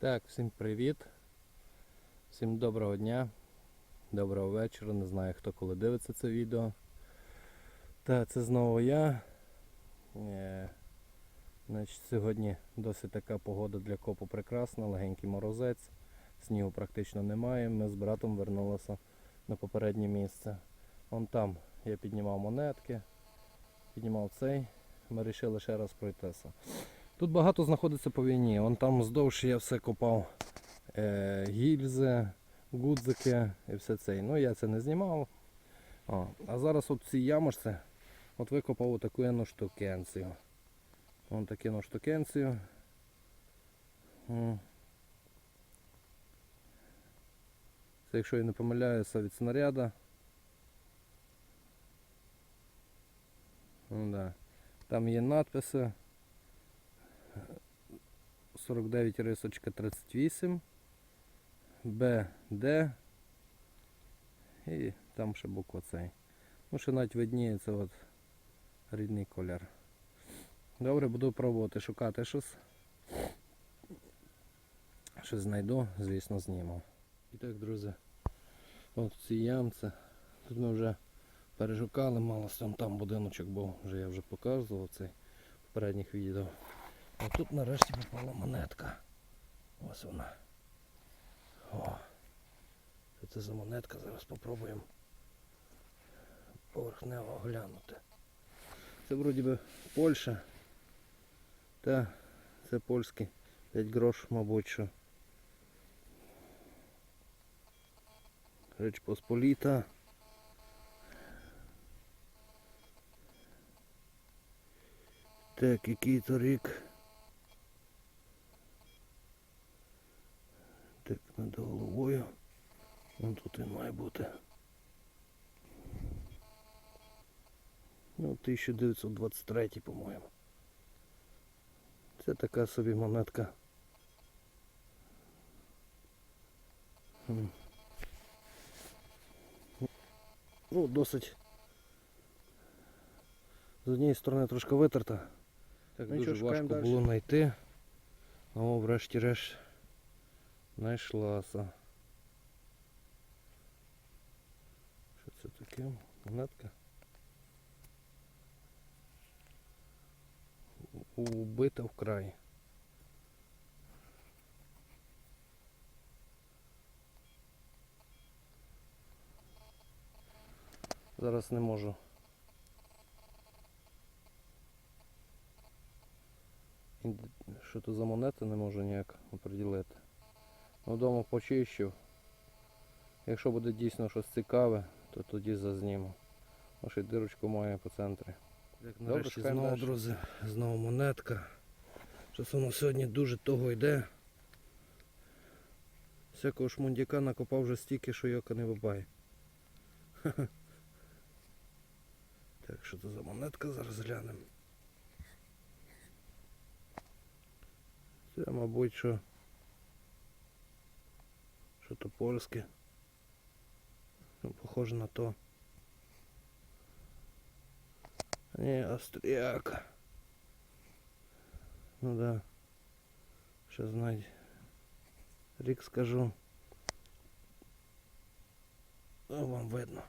Так, всім привіт. Всім доброго дня, доброго вечора. Не знаю хто коли дивиться це відео. Так, це знову я. Е, значить, сьогодні досить така погода для копу прекрасна, легенький морозець, снігу практично немає. Ми з братом вернулися на попереднє місце. Вон там я піднімав монетки, піднімав цей. Ми вирішили ще раз пройтися. Тут багато знаходиться по війні. Вон там вздовж я все копав е, гільзи, гудзики і все це. Ну я це не знімав. О, а зараз от в ямочці от викопав таку одну штукенцію. Вон таку штукенцію. Це якщо я не помиляюся від снаряда. Ну, да. Там є надписи. 49 рисочка 38 БД і там ще буква цей. Ну ще навіть видніється от рідний колір. Добре, буду пробувати шукати щось. Щось знайду, звісно, зніму. І так, друзі, от в цій ямці. Тут ми вже перешукали, мало там, там будиночок був, вже я вже показував цей в попередніх відео. А тут нарешті попала монетка. Ось вона. О. Що це за монетка? Зараз спробуємо поверхнево глянути. Це вроді би Польща. Та це польський 5 грош, мабуть що. Реч Посполіта. Так, який то рік. Так, над головою. Вон тут він має бути. Ну, 1923, по-моєму. Це така собі монетка. Ну, досить. З однієї сторони трошки витерта. Так Ну, дуже важко було знайти. А врешті-решт знайшлася. Що це таке? Монетка? У- Убита вкрай. Зараз не можу. Що це за монета, не можу ніяк оприділити. Ну, Вдома почищу. Якщо буде дійсно щось цікаве, то тоді зазніму. Ось і дирочку має по центрі. Добре, нарешті шукаємо знову, друзі, знову монетка. Щось воно сьогодні дуже того йде. Всякого шмундяка накопав вже стільки, що йока не бабай. Так, що це за монетка, зараз глянемо. Це, мабуть, що. Що то польське. Ну, похоже на то. Ні, австріяк. Ну да. Ще знать. Рік скажу. О, вам видно.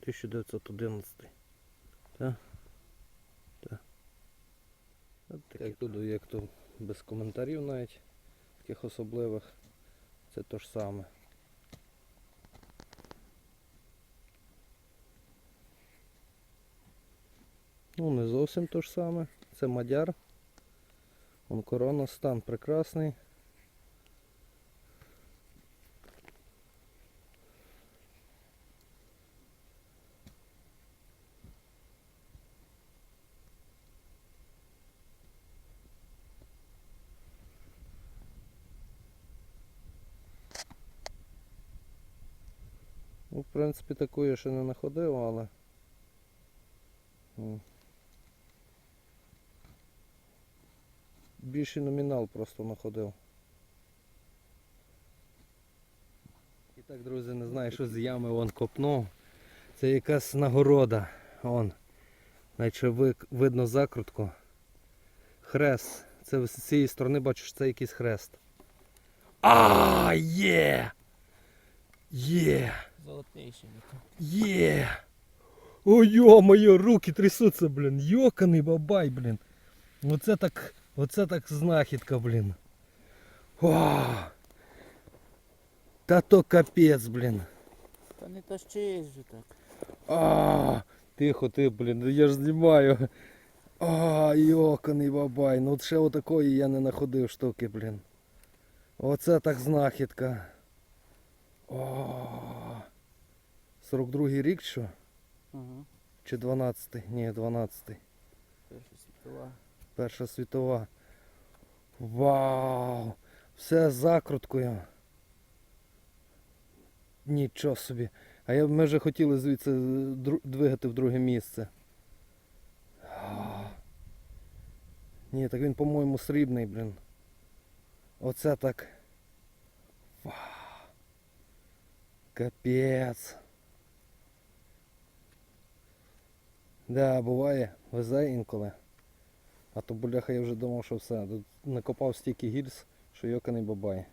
1911. Так? Так. Як тут, як то без коментарів навіть таких особливих. Це то ж саме. Ну, не зовсім то ж саме. Це мадяр. Вон корона, стан прекрасний. Ну, в принципі, таку я ще не знаходив, але. Більший номінал просто знаходив. І так, друзі, не знаю, що з ями вон копнув. Це якась нагорода. Вон. Наче видно закрутку. Хрест Це з цієї сторони бачиш, це якийсь хрест. А, є! Є! Золотейший. ото. Є! О, йо-моє, руки трясуться, блін. Йоканий бабай, блін. Оце так, оце так знахідка, блін. О! Та то капець, блін. Та не тащись же так. А, тихо, ти, блін, я ж знімаю. А, йоканий бабай. Ну от ще отакої я не знаходив штуки, блін. Оце так знахідка. О, 42-й рік що? Ага. Чи 12-й? Ні, 12-й. Перша світова. Перша світова. Вау! Все з закруткою. Нічого собі. А я, ми вже хотіли звідси двигати в друге місце. Ні, так він, по-моєму, срібний, блін. Оце так. Вау. Капець. Да, буває, везе інколи. А то бляха я вже думав, що все. Тут накопав стільки гільз, що йоканий бабай.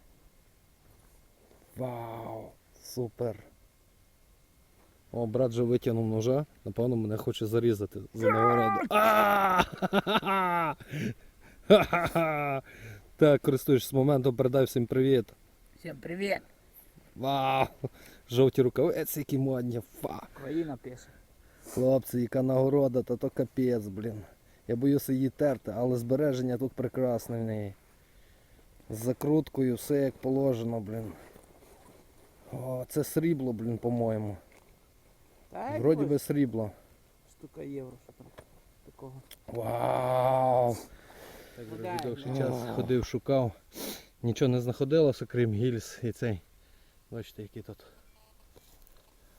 Вау! Супер! О, брат вже витягнув ножа, напевно мене хоче зарізати за нагороду. Так, користуючись моментом, передай всім привіт. Всім привіт! Вау! Жовті рукавиці, які модні. Фа! Країна пише. Хлопці, яка нагорода, та то капець, блін. Я боюся її терти, але збереження тут прекрасне в неї. З закруткою, все як положено, блін. О, це срібло, блін, по-моєму. Вроді би срібло. штука євро, що там такого. Вау! Так вже вже довший час ходив, шукав. Нічого не знаходилося, крім гільз і цей. Бачите, який тут.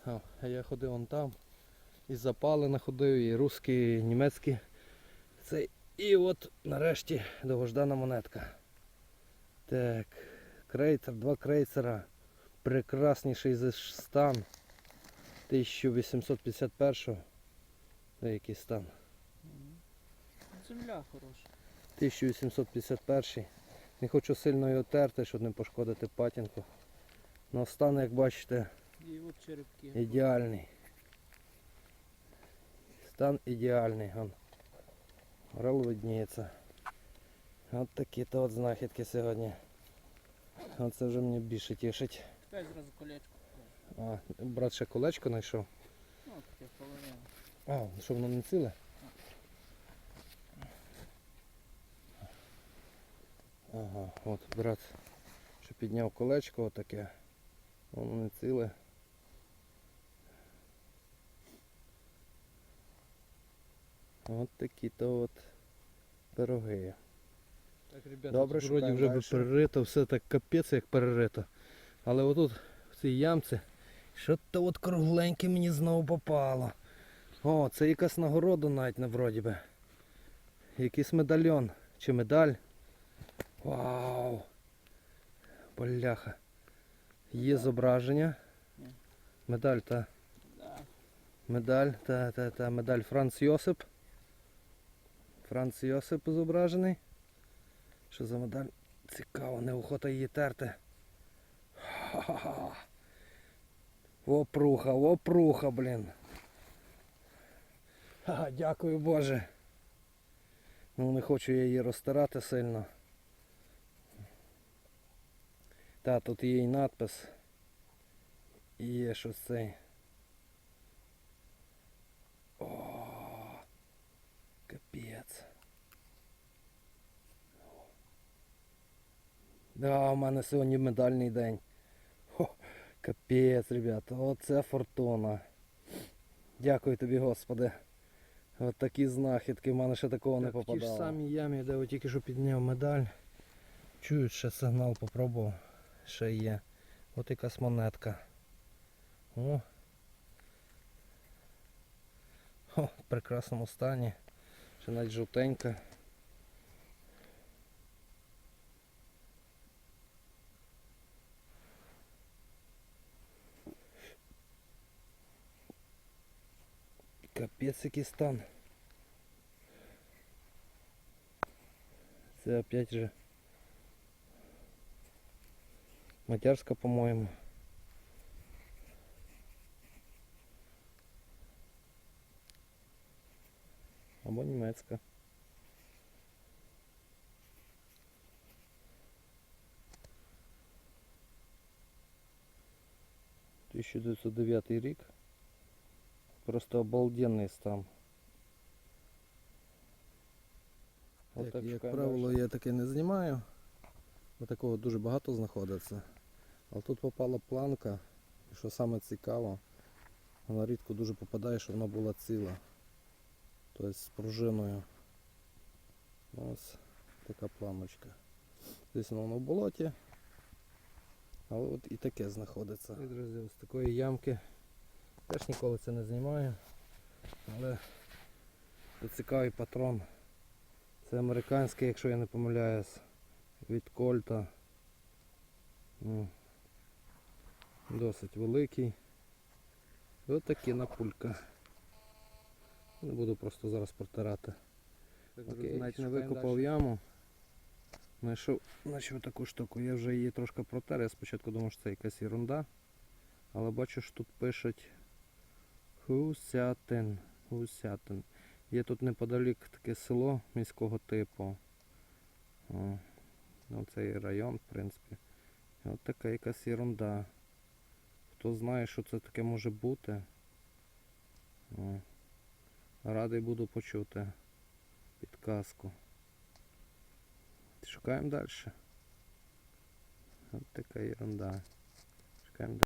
А, а я ходив вон там. І запали находив, і русські, і німецькі. Цей. І от нарешті довгождана монетка. Так, крейцер, два крейцера. Прекрасніший за стан. 1851. Де який стан? Земля хороша. 1851. Не хочу сильно його терти, щоб не пошкодити патінку. Но стан, як бачите, І от черепки. ідеальний. Стан ідеальний. Гон. Орел видніється. От такі то от знахідки сьогодні. Оце вже мені більше тішить. Дай зразу колечко. А, брат ще колечко знайшов. Ну, таке половина. А, що воно не ціле? Ага, от брат, що підняв колечко отаке. Воно не ціле. От такі то от пироги. Так, ребята, Добре, тут вроді вже дальше. перерито, все так капець як перерито. Але отут, в цій ямці, що то от кругленьке мені знову попало. О, це якась нагорода навіть на вроді би. Якийсь медальйон. Чи медаль. Вау! Бляха. Є зображення. Медаль та. Медаль та, та, та медаль Франц Йосип. Франц Йосип зображений. Що за медаль? Цікаво, неохота її терти. Ха-ха-ха. Опруха, опруха, блін. Ха, дякую Боже. Ну не хочу я її розтирати сильно. Та, тут є і надпис. І є щось цей. О, капець. Да, у мене сьогодні медальний день. Хо, капець, ребята, оце фортуна. Дякую тобі, Господи. От такі знахідки, в мене ще такого не попадало. В тій ж самій ямі, де я тільки що підняв медаль. Чують, ще сигнал попробував. Ще є. От якась монетка. О. О, в прекрасному стані. Ще навіть жовтенька. Капець який стан. Це опять же Матярська, по-моєму. Або німецька. – 1909 рік. Просто обалденний стан. Так, Отак як правило, я таке не знімаю, бо такого дуже багато знаходиться. Але тут попала планка, і що саме цікаво, вона рідко дуже попадає, що вона була ціла. Тобто з пружиною. Ось така планочка. Звісно, воно в болоті. Але от і таке знаходиться. І, друзі, з такої ямки. Теж ніколи це не знімаю. Але це цікавий патрон. Це американський, якщо я не помиляюсь, від Кольта. Ну, досить великий. Ось такий пулька. Не буду просто зараз протирати. Окей, навіть не викопав яму. Знайшов, знайшов таку штуку. Я вже її трошки протер. Я спочатку думав, що це якась ерунда. Але бачу, що тут пишуть Хусятин. Хусятин. Є тут неподалік таке село міського типу. О, ну, район, в принципі. От така якась ерунда. Хто знає, що це таке може бути. О, радий буду почути підказку. Шукаємо далі. От така ерунда. Шукаємо